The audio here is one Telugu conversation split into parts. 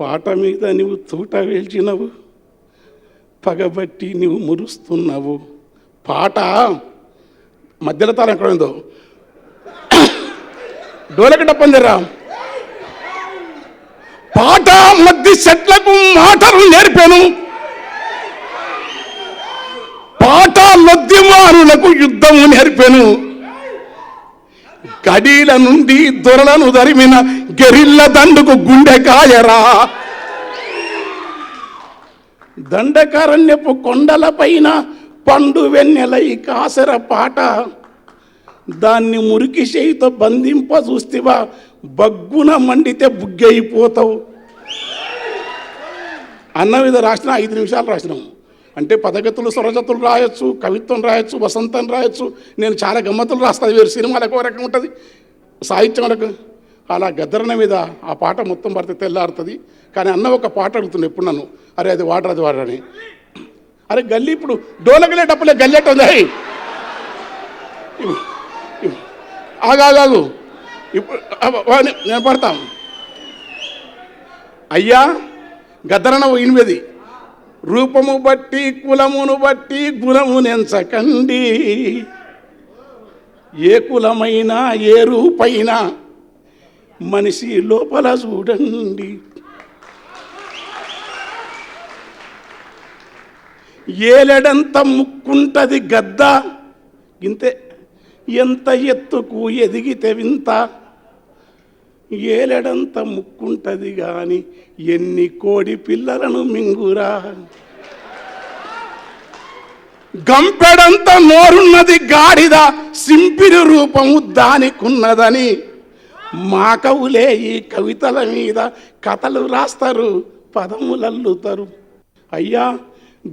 పాట మీద నువ్వు తూట వేల్చినవు పగబట్టి నువ్వు మురుస్తున్నావు. పాట మధ్యలో తరం ఎక్కడ ఉందో? డోలకి డప్పందిరా పాట మధ్య చెట్లకు మాటలు నేర్పాను. పాట లొద్దిమారులకు యుద్ధము నేర్పాను. అడీల నుండి దొరలను దరిమిన గెరిల్ల దండుకు గుండె కాయరా దండకారణ్యపు కొండలపైన పండు వెన్నెలై కాసర పాట. దాన్ని మురికి చేయితో బంధింప చూస్తేవా బగ్గున మండితే బుగ్గైపోతావు. అన్న మీద రాసిన ఐదు నిమిషాలు రాసినాము అంటే పదగతులు స్వరజతులు రాయొచ్చు కవిత్వం రాయొచ్చు వసంతం రాయొచ్చు. నేను చాలా గమ్మతులు రాస్తాను వేరు సినిమాలకు ఒక రకం ఉంటుంది. సాహిత్యం రకం అలా గద్దరన మీద ఆ పాట మొత్తం పడితే తెల్లారుతుంది. కానీ అన్న ఒక పాట అడుగుతుంది ఎప్పుడు నన్ను? అరే అది వాడరు అది వాడరు అని అరే గల్లీ ఇప్పుడు డోలకలే డప్పులే గల్లెట్ ఉంది. ఆగాగాదు ఇప్పుడు నేను పడతాం. అయ్యా గద్దరన ఎనిమిది రూపము బట్టి కులమును బట్టి గుణమునెంచకండి ఏ కులమైనా ఏ రూపైనా మనిషి లోపల చూడండి. ఏలెడంత ముక్కుంటది గద్ద. ఇంతే. ఎంత ఎత్తుకు ఎదిగితే వింత. ఏలెడంత ముక్కుంటది గాని ఎన్ని కోడి పిల్లలను మింగురా? గంపెడంత నోరున్నది గాడిద సింపిరి రూపము దానికున్నదని. మా కవులే ఈ కవితల మీద కథలు రాస్తారు పదములల్లుతారు. అయ్యా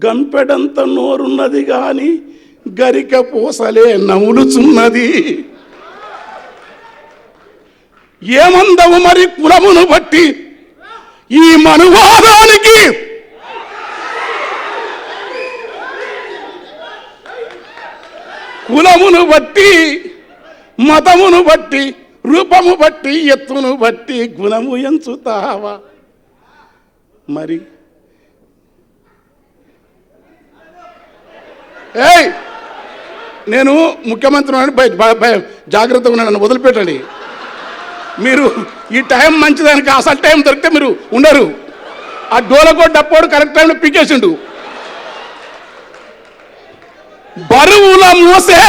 గంపెడంత నోరున్నది గాని గరిక పూసలే నవ్వులుచున్నది ఏమందవు మరి కులమును బట్టి? ఈ మనువాదానికి. కులమును బట్టి మతమును బట్టి రూపము బట్టి ఎత్తును బట్టి గుణము ఎంచుతావా? మరి? ఏయ్! నేను ముఖ్యమంత్రి జాగ్రత్తగా ఉన్నాను నన్ను వదిలిపెట్టండి. మీరు ఈ టైం మంచిదానికి అసలు టైం దొరికితే మీరు ఉండరు. ఆ డోలకో డప్పోడు కరెక్ట్ టైంలో పీకేసిండు. బరువుల మోసే